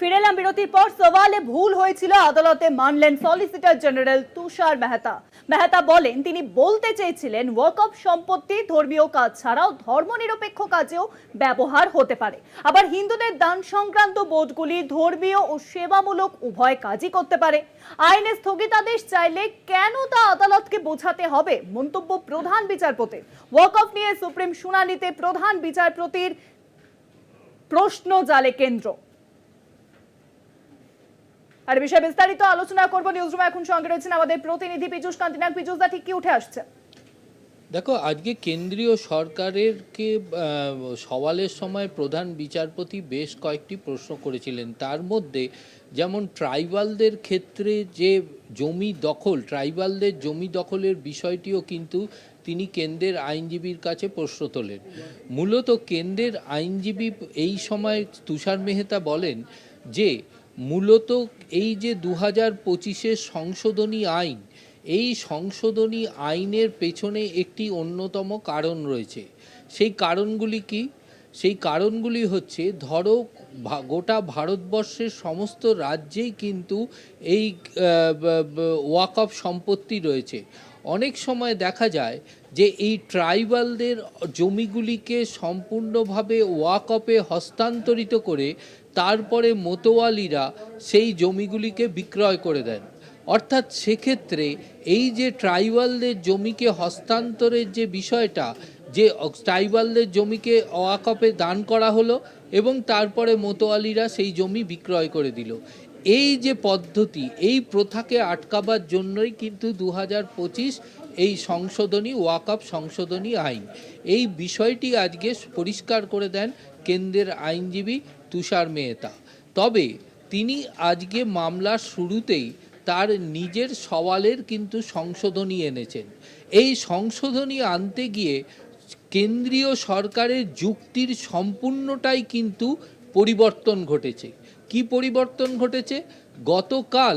ফিরে এলাম বিরতির পর সওয়ালে ভুল হয়েছিল আদালতে মানলেন সলিসিটর জেনারেল তুষার মেহতা। মেহতা বলেন, তিনি বলতে চেয়েছিলেন ওয়াকফ সম্পত্তি, ধর্মীয় কাজ ছাড়াও ধর্মনিরপেক্ষ কাজেও ব্যবহার হতে পারে। আবার হিন্দুদের দান সংক্রান্ত বোধগুলি ধর্মীয় ও সেবামূলক উভয় কাজই করতে পারে। আইনে স্থগিতাদেশ চাইলে কেন তা আদালতকে বোঝাতে হবে? মন্তব্য প্রধান বিচারপতির। ওয়াকফ নিয়ে সুপ্রিম শুনানিতে প্রধান বিচারপতির প্রশ্ন জালে কেন্দ্র। আর বিষয়ে বিস্তারিত আলোচনা করব। নিউজ রুমে এখন সঙ্গে রয়েছেন আমাদের প্রতিনিধি পীযুষ কান্তিনাগ পীযুষ দা, ঠিক কি উঠে আসছে? দেখো, আজকে কেন্দ্রীয় সরকারেরকে সওয়ালের সময় প্রধান বিচারপতি বেশ কয়েকটি প্রশ্ন করেছিলেন। তার মধ্যে যেমন ট্রাইবালদের ক্ষেত্রে যে জমি দখল, ট্রাইবালদের জমি দখলের বিষয়টিও কিন্তু তিনি কেন্দ্রের আইনজীবীর কাছে প্রশ্ন তোলেন। মূলত কেন্দ্রের আইনজীবী এই সময় তুষার মেহতা বলেন যে মূলত এই যে দু হাজার পঁচিশের সংশোধনী আইন, এই সংশোধনী আইনের পেছনে একটি অন্যতম কারণ রয়েছে। সেই কারণগুলি কি? সেই কারণগুলি হচ্ছে, ধরো গোটা ভারতবর্ষের সমস্ত রাজ্যেই কিন্তু এই ওয়াকফ সম্পত্তি রয়েছে। অনেক সময় দেখা যায় যে এই ট্রাইবালদের জমিগুলিকে সম্পূর্ণভাবে ওয়াকফে হস্তান্তরিত করে তারপরে মোতোয়ালিরা সেই জমিগুলিকে বিক্রয় করে দেন। অর্থাৎ সেক্ষেত্রে এই যে ট্রাইবালদের জমিকে হস্তান্তরের যে বিষয়টা, যে ট্রাইবালদের জমিকে ওয়াকপে দান করা হলো এবং তারপরে মোতোয়ালিরা সেই জমি বিক্রয় করে দিল। এই যে পদ্ধতি, এই প্রথাকে আটকাবার জন্যই কিন্তু দু হাজার পঁচিশ এই সংশোধনী ওয়াকআপ সংশোধনী আইন। এই বিষয়টি আজকে পরিষ্কার করে দেন কেন্দ্রের আইনজীবী তুষার মেহতা। তবে তিনি আজকে মামলার শুরুতেই তার নিজের সওয়ালের কিন্তু সংশোধনী এনেছেন। এই সংশোধনী আনতে গিয়ে কেন্দ্রীয় সরকারের যুক্তির সম্পূর্ণটাই কিন্তু পরিবর্তন ঘটেছে। কি পরিবর্তন ঘটেছে? গতকাল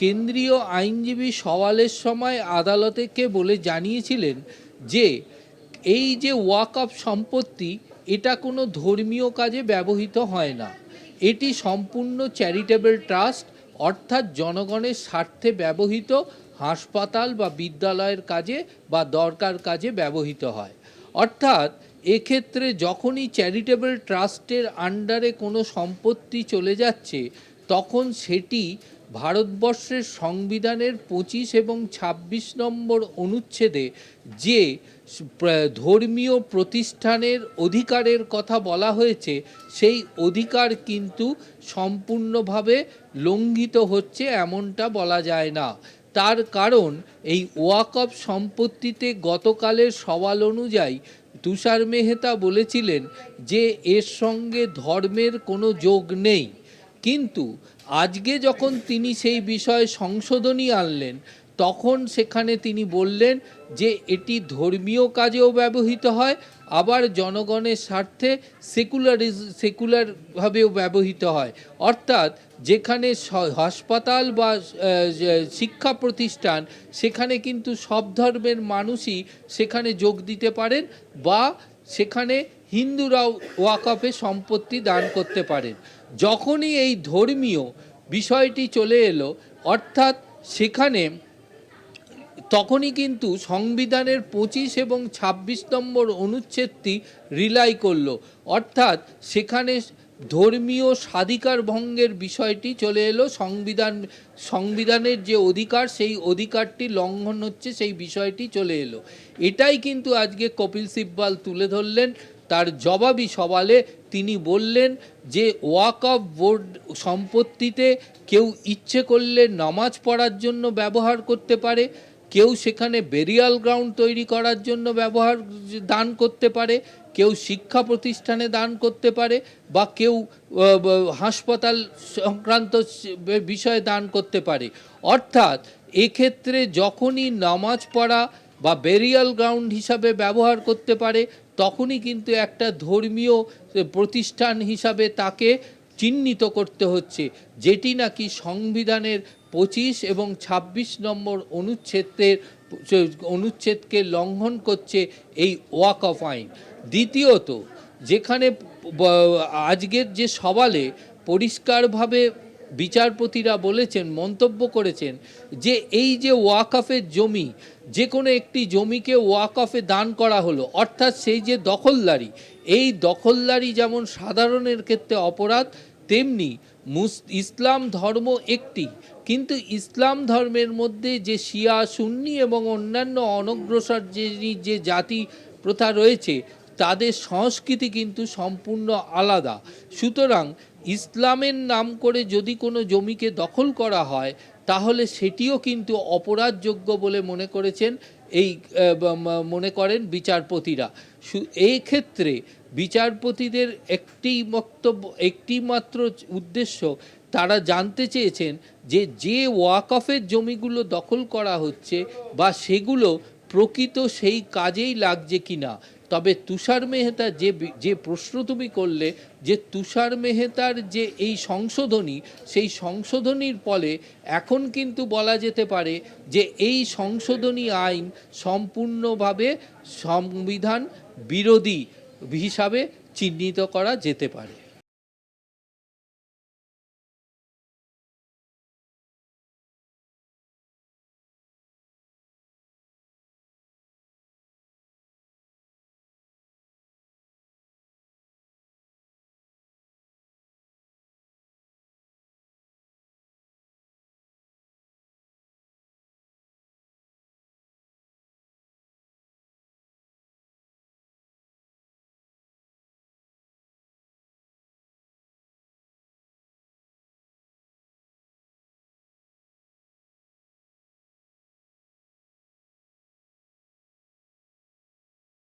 কেন্দ্রীয় আইনজীবী সওয়ালের সময় আদালতকে বলে জানিয়েছিলেন যে, এই যে ওয়াকআপ সম্পত্তি, এটা কোনো ধর্মীয় কাজে ব্যবহৃত হয় না। এটি সম্পূর্ণ চ্যারিটেবল ট্রাস্ট, অর্থাৎ জনগণের স্বার্থে ব্যবহৃত, হাসপাতাল বা বিদ্যালয়ের কাজে বা দরকার কাজে ব্যবহৃত হয়। অর্থাৎ, এক্ষেত্রে যখনই চ্যারিটেবল ট্রাস্টের আন্ডারে কোনো সম্পত্তি চলে যাচ্ছে, তখন সেটি ভারতবর্ষের সংবিধানের পঁচিশ এবং ২৬ নম্বর অনুচ্ছেদে যে ধর্মীয় প্রতিষ্ঠানের অধিকারের কথা বলা হয়েছে, সেই অধিকার কিন্তু সম্পূর্ণভাবে লঙ্ঘিত হচ্ছে এমনটা বলা যায় না। তার কারণ, এই ওয়াকফ সম্পত্তিতে গতকালের সওয়াল অনুযায়ী তুষার মেহতা বলেছিলেন যে, এর সঙ্গে ধর্মের কোনো যোগ নেই। কিন্তু আজকে যখন তিনি সেই বিষয়ে সংশোধনী আনলেন, তখন সেখানে তিনি বললেন যে এটি ধর্মীয় কাজেও ব্যবহৃত হয়, আবার জনগণের স্বার্থে সেকুলারিজ, সেকুলারভাবেও ব্যবহৃত হয়। অর্থাৎ যেখানে হাসপাতাল বা শিক্ষা প্রতিষ্ঠান, সেখানে কিন্তু সব ধর্মের মানুষই সেখানে যোগ দিতে পারেন বা সেখানে হিন্দুরাও ওয়াকফে সম্পত্তি দান করতে পারেন। যখনই এই ধর্মীয় বিষয়টি চলে এলো, অর্থাৎ সেখানে তখনই কিন্তু সংবিধানের পঁচিশ এবং ২৬ নম্বর অনুচ্ছেদটি রিলাই করল। অর্থাৎ সেখানে ধর্মীয় স্বাধিকার ভঙ্গের বিষয়টি চলে এলো। সংবিধান, সংবিধানের যে অধিকার, সেই অধিকারটি লঙ্ঘন হচ্ছে, সেই বিষয়টি চলে এলো। এটাই কিন্তু আজকে কপিল সিব্বাল তুলে ধরলেন। তার জবাবি সওয়ালে। তিনি বললেন যে ওয়াকফ বোর্ড সম্পত্তিতে কেউ ইচ্ছে করলে নামাজ পড়ার জন্য ব্যবহার করতে পারে, কেউ সেখানে বেরিয়াল গ্রাউন্ড তৈরি করার জন্য ব্যবহার দান করতে পারে কেউ শিক্ষা প্রতিষ্ঠানে দান করতে পারে বা কেউ হাসপাতাল সংক্রান্ত বিষয়ে দান করতে পারে। অর্থাৎ এক্ষেত্রে যখনই নামাজ পড়া বা বেরিয়াল গ্রাউন্ড হিসাবে ব্যবহার করতে পারে, তখনই কিন্তু একটা ধর্মীয় প্রতিষ্ঠান হিসাবে তাকে চিহ্নিত করতে হচ্ছে। যেটি নাকি সংবিধানের পঁচিশ এবং ২৬ নম্বর অনুচ্ছেদের, অনুচ্ছেদকে লঙ্ঘন করছে এই ওয়াক অফ আইন। দ্বিতীয়ত, যেখানে আজকের যে সওয়ালে পরিষ্কারভাবে বিচারপতিরা বলেছেন, মন্তব্য করেছেন যে এই যে ওয়াকফের জমি যে কোনো একটি জমিকে ওয়াকফে দান করা হলো, অর্থাৎ সেই যে দখলদারি, এই দখলদারি যেমন সাধারণের ক্ষেত্রে অপরাধ, তেমনি মুস, ইসলাম ধর্ম একটি। কিন্তু ইসলাম ধর্মের মধ্যে যে শিয়া, সুন্নি এবং অন্যান্য অনগ্রসর যে যে জাতি প্রথা রয়েছে তাদের সংস্কৃতি কিন্তু সম্পূর্ণ আলাদা। সুতরাং ইসলামের নাম করে যদি কোনো জমিকে দখল করা হয়, তাহলে সেটিও কিন্তু অপরাধযোগ্য বলে মনে করেছেন এই মনে করেন বিচারপতিরা। এই ক্ষেত্রে বিচারপতিদের একটি বক্তব্য, একটি মাত্র উদ্দেশ্য, তারা জানতে চেয়েছেন যে যে ওয়াকফের জমিগুলো দখল করা হচ্ছে বা সেগুলো প্রকৃত সেই কাজেই লাগছে কিনা। তবে তুষার মেহতা যে যে প্রশ্ন তুমি করলে যে তুষার মেহতার যে এই সংশোধনী, সেই সংশোধনীর ফলে এখন কিন্তু বলা যেতে পারে যে এই সংশোধনী আইন সম্পূর্ণভাবে সংবিধান বিরোধী হিসাবে চিহ্নিত করা যেতে পারে।